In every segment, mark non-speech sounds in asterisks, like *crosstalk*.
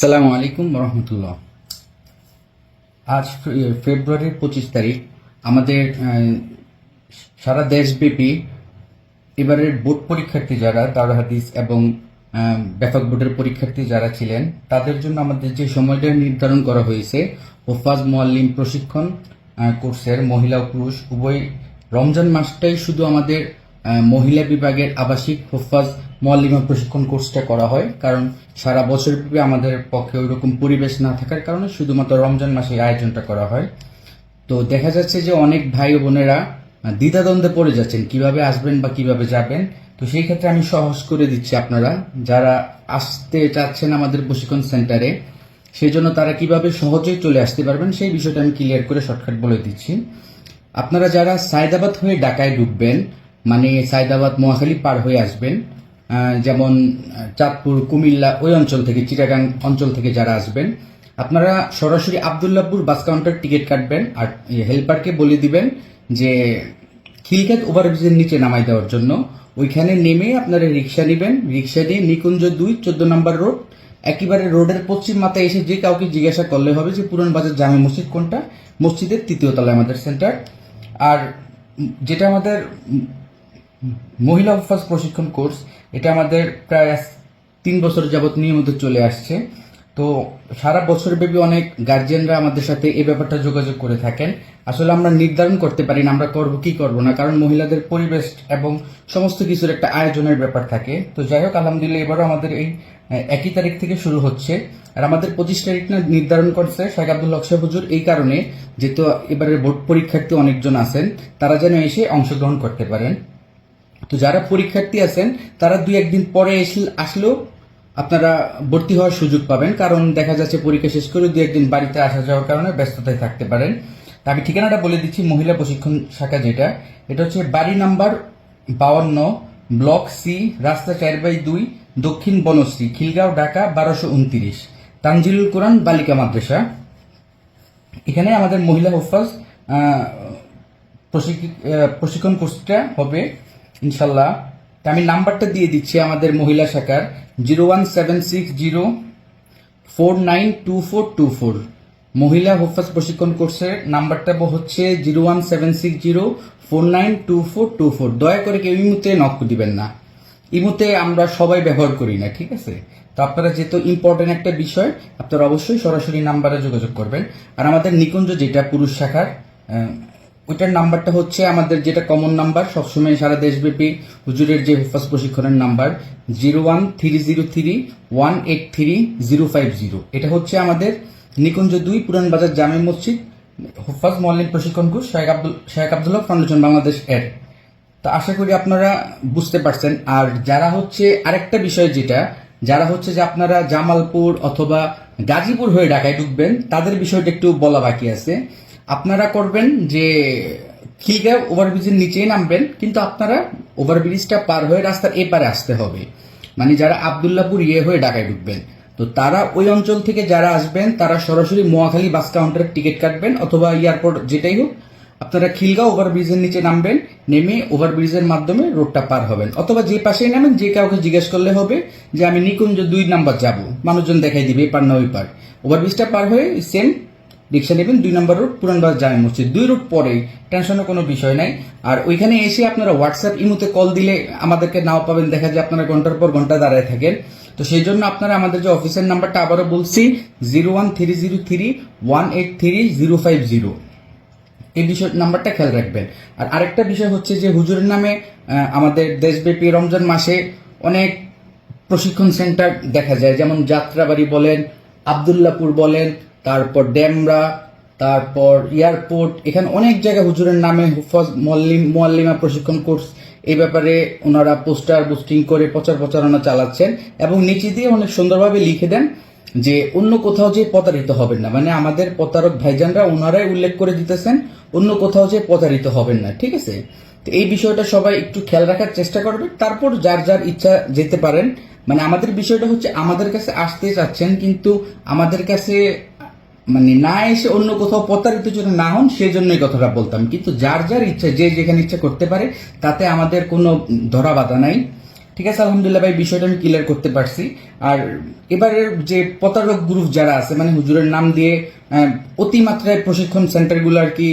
সালামু আলাইকুম রহমতুল্লাহ। আজ ফেব্রুয়ারির পঁচিশ তারিখ, আমাদের সারা দেশব্যাপী এবারের বোর্ড পরীক্ষার্থী যারা তার হাদিস এবং ব্যাপক বোর্ডের পরীক্ষার্থী যারা ছিলেন, তাদের জন্য আমাদের যে সময়টা নির্ধারণ করা হয়েছে, ওফাজ মোয়াল্লিম প্রশিক্ষণ কোর্সের মহিলা ও পুরুষ উভয় রমজান মাসটাই শুধু আমাদের মহিলা বিভাগের আবাসিক হোফাজ মোয়াল্লিমা প্রশিক্ষণ কোর্সটা করা হয়, কারণ সারা বছরব্যাপী আমাদের পক্ষে ওইরকম পরিবেশ না থাকার কারণে শুধুমাত্র রমজান মাসে আয়োজনটা করা হয়। তো দেখা যাচ্ছে যে অনেক ভাই বোনেরা দ্বিধাদ্বন্দ্বে পড়ে যাচ্ছেন, কীভাবে আসবেন বা কীভাবে যাবেন। তো সেই ক্ষেত্রে আমি সহজ করে দিচ্ছি আপনারা, যারা আসতে চাচ্ছেন আমাদের প্রশিক্ষণ সেন্টারে, সেই জন্য তারা কীভাবে সহজেই চলে আসতে পারবেন সেই বিষয়টা আমি ক্লিয়ার করে শর্টকাট বলে দিচ্ছি। আপনারা যারা সায়দাবাদ হয়ে ঢাকায় ঢুকবেন মানে সায়দাবাদ মহাখালী পার হয়ে আসবেন। যেমন চাঁদপুর, কুমিল্লা ওই অঞ্চল থেকে, চিটাগাং অঞ্চল থেকে যারা আসবেন, আপনারা সরাসরি আবদুল্লাপুর বাস কাউন্টার টিকিট কাটবেন আর হেল্পারকে বলে দিবেন যে খিলক্ষেত ওভারব্রিজের নিচে নামাই দেওয়ার জন্য। ওইখানে নেমে আপনারা রিক্সা নেবেন। রিক্সা নিয়ে নিকুঞ্জ দুই, চোদ্দ নম্বর রোড। একেবারে রোডের পশ্চিম মাথায় এসে যে কাউকে জিজ্ঞাসা করলে হবে যে, পুরান বাজার জামে মসজিদ কোনটা? মসজিদের তৃতীয় তলায় আমাদের সেন্টার। আর যেটা আমাদের মহিলা অফার্স প্রশিক্ষণ কোর্স, এটা আমাদের প্রায় তিন বছর যাবত নিয়মিত চলে আসছে। তো সারা বছরব্যাপী অনেক গার্জিয়ানরা আমাদের সাথে এই ব্যাপারটা যোগাযোগ করে থাকেন। আসলে আমরা নির্ধারণ করতে পারি না, আমরা করব কি করব না, কারণ মহিলাদের পরিবেশ এবং সমস্ত কিছুর একটা আয়োজনের ব্যাপার থাকে। তো যাই হোক, আলহামদুলিল্লাহ এবারও আমাদের এই একই তারিখ থেকে শুরু হচ্ছে। আর আমাদের পঁচিশ তারিখ না নির্ধারণ করছে শেখ আব্দুল হক হুজুর, এই কারণে যেহেতু এবারের বোর্ড পরীক্ষার্থী অনেকজন আছেন, তারা যেন এসে অংশগ্রহণ করতে পারেন। তো যারা পরীক্ষার্থী আছেন, তারা দুই একদিন পরে আসলেও আপনারা ভর্তি হওয়ার সুযোগ পাবেন। কারণ দেখা যাচ্ছে পরীক্ষা শেষ করে দুই একদিন বাড়িতে আসা যাওয়ার কারণে ব্যস্ততায় থাকতে পারেন। তা আমি ঠিকানাটা বলে দিচ্ছি, মহিলা প্রশিক্ষণ শাখা যেটা। এটা হচ্ছে বাড়ি নাম্বার বাউন্ন, ব্লক সি, রাস্তা চার বাই দুই, দক্ষিণ বনশ্রী, খিলগাঁও, ঢাকা, বারোশো উনত্রিশ। তানজিলুল কোরআন, বালিকা মাদ্রাসা। এখানে আমাদের মহিলা হোফাজ প্রশিক্ষি- প্রশিক্ষণ কোর্সটা হবে। ইনশাল্লাহ। তা আমি নাম্বারটা দিয়ে দিচ্ছি আমাদের মহিলা শাখার, zero one seven six zero, four nine two four two four. মহিলা হোফাজ প্রশিক্ষণ কোর্সের নাম্বারটা হচ্ছে zero one seven six zero, four nine two four two four. দয়া করে কেউ ইমুতে নক দিবেন না। ইমুতে আমরা সবাই ব্যবহার করি না, ঠিক আছে? তো আপনারা যেহেতু ইম্পর্টেন্ট একটা বিষয়, আপনারা অবশ্যই সরাসরি নাম্বারে যোগাযোগ করবেন। আর আমাদের নিকুঞ্জ যেটা পুরুষ শাখার ওইটার নাম্বারটা হচ্ছে আমাদের যেটা কমন নাম্বার সবসময় সারা দেশব্যাপী হুজুরের যে হেফাজ প্রশিক্ষণের number zero one three zero three one eight three zero five zero এটা হচ্ছে আমাদের নিকুঞ্জ দুই পুরান বাজার জামে মসজিদ, হুফাজ মোয়াল্লিম প্রশিক্ষণ কোর্স শেখ আব্দুল শেখ আব্দুল্লাহ ফাউন্ডেশন বাংলাদেশ এর। তো আশা করি আপনারা বুঝতে পারছেন। আর যারা হচ্ছে, আরেকটা বিষয় যেটা, যারা হচ্ছে যে আপনারা জামালপুর অথবা গাজীপুর হয়ে ঢাকায় ঢুকবেন, তাদের বিষয়টা একটু বলা বাকি আছে। আপনারা করবেন যে খিলগাঁও ওভারব্রিজের নিচেই নামবেন, কিন্তু আপনারা ওভারব্রিজটা পার হয়ে রাস্তার এপারে আসতে হবে। মানে যারা আবদুল্লাপুর ইয়ে হয়ে ঢাকায় ঢুকবেন। তো তারা ওই অঞ্চল থেকে যারা আসবেন, তারা সরাসরি মোয়াখালী বাস কাউন্টারের টিকিট কাটবেন, অথবা এয়ারপোর্ট যেটাই হোক, আপনারা খিলগাঁও ওভারব্রিজের নিচে নামবেন, নেমে ওভারব্রিজের মাধ্যমে রোডটা পার হবেন। অথবা যে পাশেই নামেন, যে কাউকে জিজ্ঞেস করলে হবে যে, আমি নিকুঞ্জ দুই নাম্বার যাব। মানুষজন দেখাই দিবে পার না ওই পার। ওভারব্রিজটা পার হয়ে সেম রিক্সা নেবেন, দুই নম্বর রোড পুরানবাজার জামে মসজিদ। দুই রোড পরেই টেনশনের কোনো বিষয় নাই। আর ওইখানে এসে আপনারা হোয়াটসঅ্যাপ ইমুতে কল দিলে আমাদেরকে নাও পাবেন। দেখা যায় আপনারা ঘণ্টার পর ঘণ্টা দাঁড়ায় থাকেন। তো সেই জন্য আপনারা আমাদের যে অফিসের নাম্বারটা আবারও বলছি zero one three zero three one eight three zero five zero এই বিষয়, নাম্বারটা খেয়াল রাখবেন। আর আরেকটা বিষয় হচ্ছে যে হুজুরের নামে আমাদের দেশব্যাপী রমজান মাসে অনেক প্রশিক্ষণ সেন্টার দেখা যায়। যেমন যাত্রাবাড়ি বলেন, আবদুল্লাপুর বলেন তারপর ড্যামরা তারপর এয়ারপোর্ট, এখানে অনেক জায়গায় হুজুরের নামে হুফজ মোয়াল্লিম মোয়াল্লিমা প্রশিক্ষণ কোর্স এই ব্যাপারে ওনারা পোস্টার বুস্টিং করে প্রচার প্রচারণা চালাচ্ছেন এবং নিচে দিয়ে অনেক সুন্দরভাবে লিখে দেন যে অন্য কোথাও যে প্রতারিত হবেন না। মানে আমাদের প্রতারক ভাইজানরা ওনারাই উল্লেখ করে দিতেছেন, অন্য কোথাও যে প্রতারিত হবেন না, ঠিক আছে? তো এই বিষয়টা সবাই একটু খেয়াল রাখার চেষ্টা করবেন। তারপর যার যার ইচ্ছা যেতে পারেন। মানে আমাদের বিষয়টা হচ্ছে, আমাদের কাছে আসতে চাচ্ছেন কিন্তু আমাদের কাছে মানে না এসে অন্য কোথাও প্রতারিত যেন না হন সেজন্যই কথাটা বলতাম। কিন্তু যার যার ইচ্ছা, যে যেখানে ইচ্ছা করতে পারে, তাতে আমাদের কোনো ধরা বাধা নাই। ঠিক আছে, আলহামদুলিল্লাহ ভাই, বিষয়টা আমি ক্লিয়ার করতে পারছি। আর এবারের যে প্রতারক গ্রুপ যারা আছে মানে হুজুরের নাম দিয়ে অতিমাত্রায় প্রশিক্ষণ সেন্টারগুলো আর কি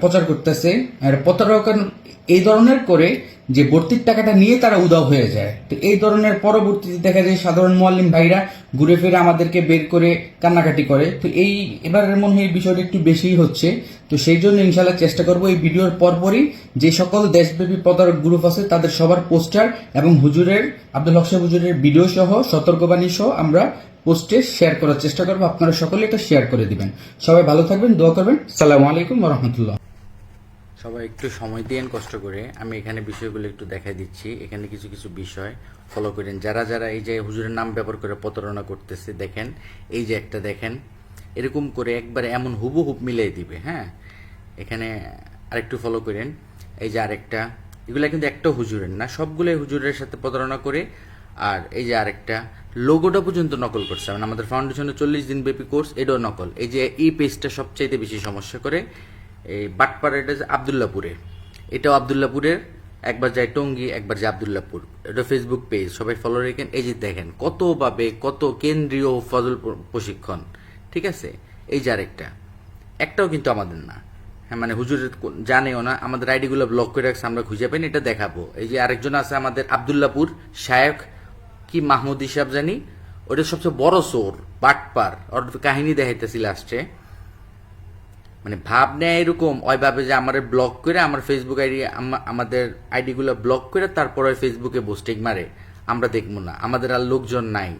প্রচার করতেছে। আর প্রতারক এই ধরনের করে যে ভর্তির টাকাটা নিয়ে তারা উদাও হয়ে যায়। তো এই ধরনের পরবর্তীতে দেখা যায় সাধারণ মোয়াল্লিম ভাইরা ঘুরে ফিরে আমাদেরকে বের করে কান্নাকাটি করে। তো এই এবারের মনে হয় বিষয়টা একটু বেশিই হচ্ছে। তো সেই জন্য ইনশাল্লাহ চেষ্টা করব এই ভিডিওর পরপরই যে সকল দেশব্যাপী প্রতারক গ্রুপ আছে তাদের সবার পোস্টার এবং হুজুরের, আব্দুল হক হুজুরের ভিডিও সহ সতর্কবাণী সহ আমরা পোস্টে শেয়ার করার চেষ্টা করব। আপনারা সকলে এটা শেয়ার করে দিবেন। সবাই ভালো থাকবেন, দোয়া করবেন। সালামু আলাইকুম রহমতুল্লাহ। সবাই একটু সময় দিয়েন, কষ্ট করে। আমি এখানে বিষয়গুলো একটু দেখাই দিচ্ছি। এখানে কিছু কিছু বিষয় ফলো করেন। যারা যারা এই যে হুজুরের নাম ব্যবহার করে প্রতারণা করতেছে, দেখেন, এই যে একটা দেখেন, এরকম করে একবারে এমন হুবহুব মিলিয়ে দিবে হ্যাঁ? এখানে আরেকটু ফলো করেন। এই যে আরেকটা, এগুলা কিন্তু একটা হুজুরের না, সবগুলোই হুজুরের সাথে প্রতারণা করে। আর এই যে আরেকটা লোগোটা পর্যন্ত নকল করছে। মানে আমাদের ফাউন্ডেশনের চল্লিশ দিন ব্যাপী কোর্স এটাও নকল। এই যে এই পেজটা সবচাইতে বেশি সমস্যা করে। এই বাটপাড়া এটা আবদুল্লাপুরে এটাও আবদুল্লাপুরের, একবার যায় টঙ্গী, একবার যায় আবদুল্লাপুর। এটা ফেসবুক পেজ সবাই ফলো রেখেন। এই যে দেখেন, কত ভাবে, কত কেন্দ্রীয় ফজল প্রশিক্ষণ, ঠিক আছে? এই যে আরেকটা, একটাও কিন্তু আমাদের না। হ্যাঁ মানে হুজুরের কোন- জানেও না, আমাদের আইডিগুলো ব্লক করে রাখছে, আমরা খুঁজে পাইনি, এটা দেখাবো। এই যে আরেকজন আছে আমাদের আবদুল্লাপুর শায়ক কি মাহমুদ হিসাব জানি ওটা সবচেয়ে বড় সোর বাটপার ওর কাহিনী দেখাইতেছি লাস্টে মানে ভাব নেয় এরকম, ওইভাবে যে আমার ব্লক করে আমার ফেসবুক আইডি আমাদের আইডিগুলো ব্লক করে তারপর ফেসবুকে পোস্টিং মারে। আমরা দেখব না, আমাদের আর লোকজন নাই।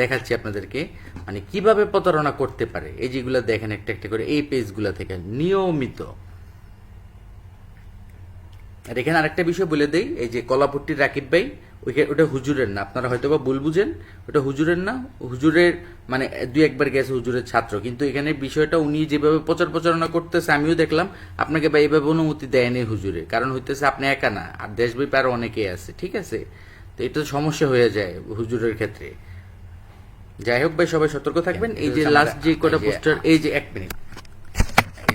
দেখাচ্ছি আপনাদেরকে মানে কীভাবে প্রতারণা করতে পারে। এই যেগুলো দেখেন একটা একটা করে, এই পেজগুলো থেকে, নিয়মিত। আর এখানে আরেকটা বিষয় বলে দেই, এই যে কলাপট্টির রাকিব ভাই ওটা হুজুরের না আপনারা হয়তো বা ভুল বুঝেন ওটা হুজুরের না হুজুরের মানে দুই একবার গেছে হুজুরের ছাত্র কিন্তু এখানে বিষয়টা উনি যেভাবে প্রচার প্রচারণা করতেছে আমিও দেখলাম আপনাকে বা এইভাবে অনুমতি দেয়নি হুজুরে কারণ হইতেছে আপনি একা না আর দেশব্যাপী আরও অনেকেই আছে ঠিক আছে? তো এটা সমস্যা হয়ে যায় হুজুরের ক্ষেত্রে। যাই হোক ভাই সবাই সতর্ক থাকবেন এই যে লাস্ট যে কটা পোস্টার এই যে এক মিনিট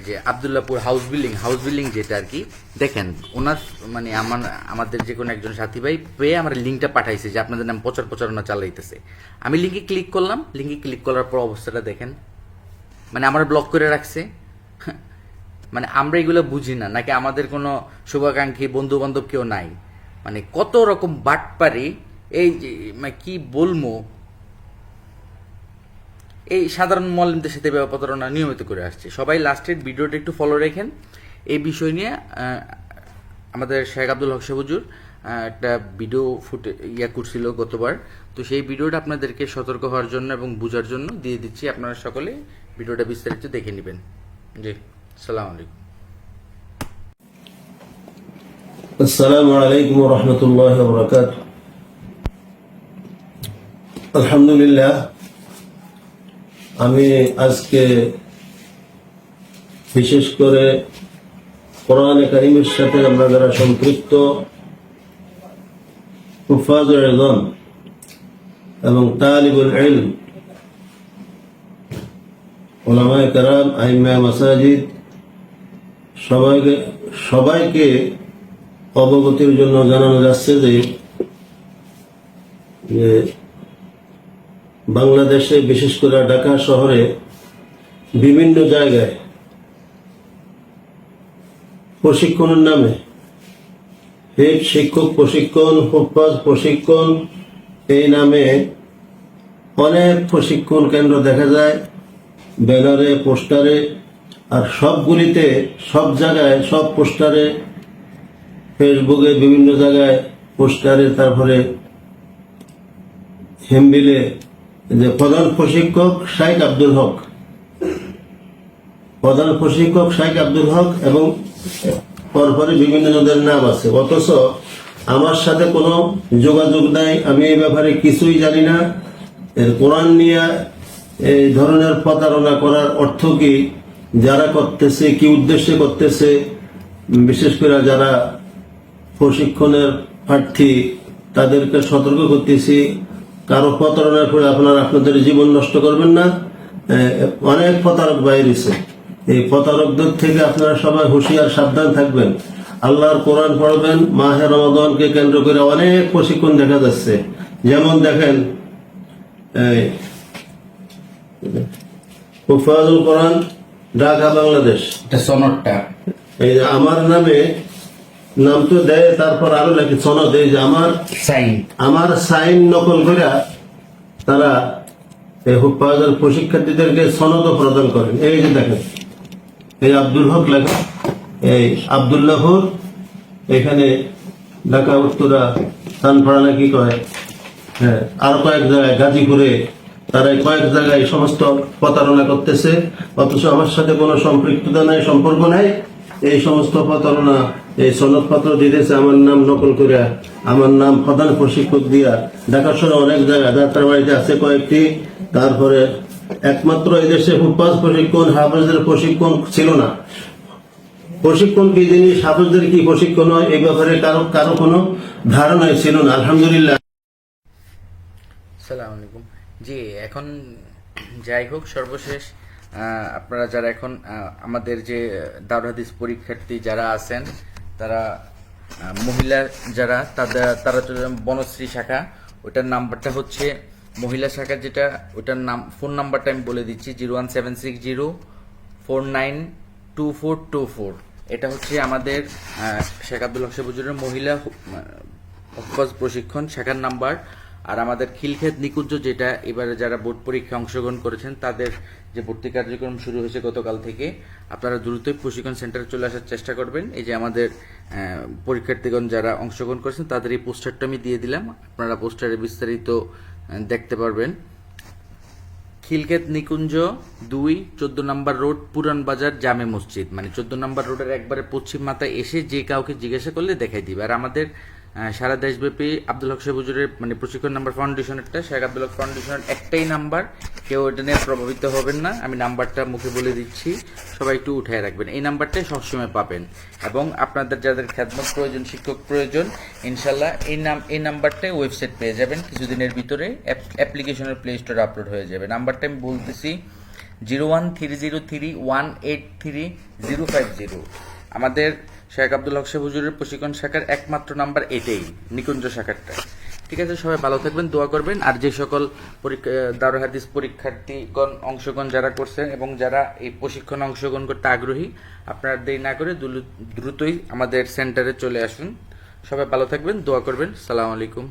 যে Abdullapur house building house building যেটা আর কি, দেখেন, ওনার মানে আমার, আমাদের যে কোনো একজন সাথী ভাই পেয়ে আমার লিঙ্কটা পাঠাইছে যে আপনাদের নাম প্রচার প্রচারণা চালাইতেছে। আমি লিঙ্কে ক্লিক করলাম লিঙ্কে ক্লিক করার পর অবস্থাটা দেখেন মানে আমার ব্লক করে রাখছে। *laughs* মানে আমরা এগুলো বুঝি না, নাকি আমাদের কোনো শুভাকাঙ্ক্ষী বন্ধু বান্ধব কেউ নাই। মানে কত রকম বাটপারি, এই যে মানে কি বলব এই সাধারণ মল্লিমদের সাথে প্রতারণা নিয়মিত করে আসছে। সবাই লাস্টের ভিডিওটা একটু ফলো রেখেন। এই বিষয় নিয়ে আমাদের শেখ আব্দুল হক সাহুজুর একটা ভিডিও ফুটে, ইয়া করছিল গতবার। তো সেই ভিডিওটা আপনাদেরকে সতর্ক হওয়ার জন্য এবং বোঝার জন্য দিয়ে দিচ্ছি। আপনারা সকলে ভিডিওটা বিস্তারিত দেখে নেবেন। জি সালাম আলাইকুম। আসসালামু আলাইকুম রহমতুল্লাহ আমি আজকে বিশেষ করে কোরআন কারিমের সাথে আমরা যারা সম্পৃক্ত হুফাজুল এবং তালিবুল ইলম ওলামায়ে কারাম আইমা মাসাজিদ, সবাইকে সবাইকে অবগতির জন্য জানানো যাচ্ছে যে বাংলাদেশে, বিশেষ করে ঢাকা শহরে, বিভিন্ন জায়গায় প্রশিক্ষণের নামে হেড শিক্ষক প্রশিক্ষণ, হুফাজ প্রশিক্ষণ, এই নামে অনেক প্রশিক্ষণ কেন্দ্র দেখা যায়, ব্যানারে, পোস্টারে, আর সবগুলিতে, সব জায়গায়, সব পোস্টারে, ফেসবুকে বিভিন্ন জায়গায় পোস্টারে, তারপরে হেমবিলে যে প্রধান প্রশিক্ষক শাইখ আব্দুল হক। প্রধান প্রশিক্ষক শাইখ আব্দুল হক এবং পরপরে বিভিন্ন জনের নাম আছে। অথচ আমার সাথে কোনো যোগাযোগ নাই, আমি এই ব্যাপারে কিছুই জানি না। এর কোরআন নিয়ে এই ধরনের প্রতারণা করার অর্থ কি? যারা করতেছে, কি উদ্দেশ্যে করতেছে? বিশেষ করে যারা প্রশিক্ষণের প্রার্থী, তাদেরকে সতর্ক করতেছি। কারও প্রতারণার করে আপনারা আপনাদের জীবন নষ্ট করবেন না। অনেক প্রতারক বাইরেছে এই প্রতারকদের থেকে আপনারা সবাই হুঁশিয়ার সাবধান থাকবেন। আল্লাহর কোরআন পড়বেন মাহে রমাদানকে কেন্দ্র করে অনেক প্রশিক্ষণ দেখা যাচ্ছে। যেমন দেখেন কোরআন ঢাকা বাংলাদেশ। সনদটা। এই আমার নামে নাম তো দেয় তারপর আরও নাকি সনদ এই যে আমার সাইন। আমার সাইন নকল করে তারা এই হুফাজের প্রশিক্ষার্থীদেরকে সনদ প্রদান করেন। এই যে দেখেন এই আব্দুল হক লেখা এই আবদুল্লাহর এখানে ঢাকা উত্তরা তানপাড়া নাকি কয়? হ্যাঁ আর কয়েক জায়গায় গাজীপুরে তারা কয়েক জায়গায় সমস্ত প্রতারণা করতেছে। অথচ আমার সাথে কোনো সম্পৃক্ততা নাই সম্পর্ক নাই। এই সমস্ত প্রতারণা এই সনদপত্র দিতেছে আমার নাম নকল করে আমার নাম প্রধান প্রশিক্ষক দিয়া। ঢাকা শহরে অনেক জায়গায় যাত্রা বাড়িতে আছে কয়েকটি। তারপরে একমাত্র এদেশে হুপাস প্রশিক্ষণ হাফেজের প্রশিক্ষণ ছিল না। প্রশিক্ষণ কি জিনিস, হাফেজদের কি প্রশিক্ষণ হয়, এই ব্যাপারে কারও কারও কোনো ধারণাই ছিল না। আলহামদুলিল্লাহ। সালাম আলাইকুম। জি, এখন যাই হোক, সর্বশেষ আপনারা যারা এখন আমাদের যে দারুল হাদিস পরীক্ষার্থী যারা আছেন তারা মহিলা যারা, তাদের, তারা তো বনশ্রী শাখা। ওটার নাম্বারটা হচ্ছে মহিলা শাখা যেটা ওটার নাম, ফোন নাম্বারটা আমি বলে দিচ্ছি, zero one seven six zero four nine two four two four. এটা হচ্ছে আমাদের শেখ আব্দুল হক মহিলা প্রশিক্ষণ, শাখার নাম্বার। আর আমাদের খিলক্ষেত নিকুঞ্জ যেটা, এবারে যারা বোর্ড পরীক্ষায় অংশগ্রহণ করেছেন, তাদের যে ভর্তি কার্যক্রম শুরু হয়েছে গতকাল থেকে, আপনারা দ্রুতই প্রশিক্ষণ সেন্টারে চলে আসার চেষ্টা করবেন। এই যে আমাদের পরীক্ষার্থীগণ যারা অংশগ্রহণ করেছেন, তাদের এই পোস্টারটা আমি দিয়ে দিলাম। আপনারা পোস্টারে বিস্তারিত দেখতে পারবেন। খিলক্ষেত নিকুঞ্জ দুই, চোদ্দ নম্বর রোড, পুরান বাজার, জামে মসজিদ। মানে চোদ্দ নম্বর রোডের একবারে পশ্চিম মাথায় এসে যে কাউকে জিজ্ঞাসা করলে দেখাই দিবে। আর আমাদের সারা দেশব্যাপী আব্দুল হক সাহেব মানে প্রশিক্ষণ নাম্বার ফাউন্ডেশনেরটা শেখ আব্দুল হক ফাউন্ডেশনের একটাই নাম্বার কেউ এটা নিয়ে প্রভাবিত হবেন না। আমি নাম্বারটা মুখে বলে দিচ্ছি। সবাই একটু উঠায় রাখবেন। এই নাম্বারটাই সবসময় পাবেন। এবং আপনাদের যাদের খেদমত প্রয়োজন, শিক্ষক প্রয়োজন ইনশাল্লাহ এই নাম, এই নাম্বারটাই ওয়েবসাইট পেয়ে যাবেন। কিছুদিনের ভিতরে অ্যাপ্লিকেশনের প্লে স্টোরে আপলোড হয়ে যাবে। নাম্বারটা আমি বলতেছি zero one three zero three one eight three zero five zero আমাদের শেখ আব্দুল হক শেখ হুজুরের প্রশিক্ষণ শাখার একমাত্র নাম্বার এটাই, নিকুঞ্জ শাখারটা। ঠিক আছে, সবাই ভালো থাকবেন, দোয়া করবেন, আর যে সকল পরীক্ষা দারু হাদিস পরীক্ষার্থীগণ অংশগ্রহণ যারা করছেন এবং যারা এই প্রশিক্ষণ অংশগ্রহণ করতে আগ্রহী, আপনারা দেরি না করে দ্রুতই আমাদের সেন্টারে চলে আসুন। সবাই ভালো থাকবেন, দোয়া করবেন, সালাম আলাইকুম।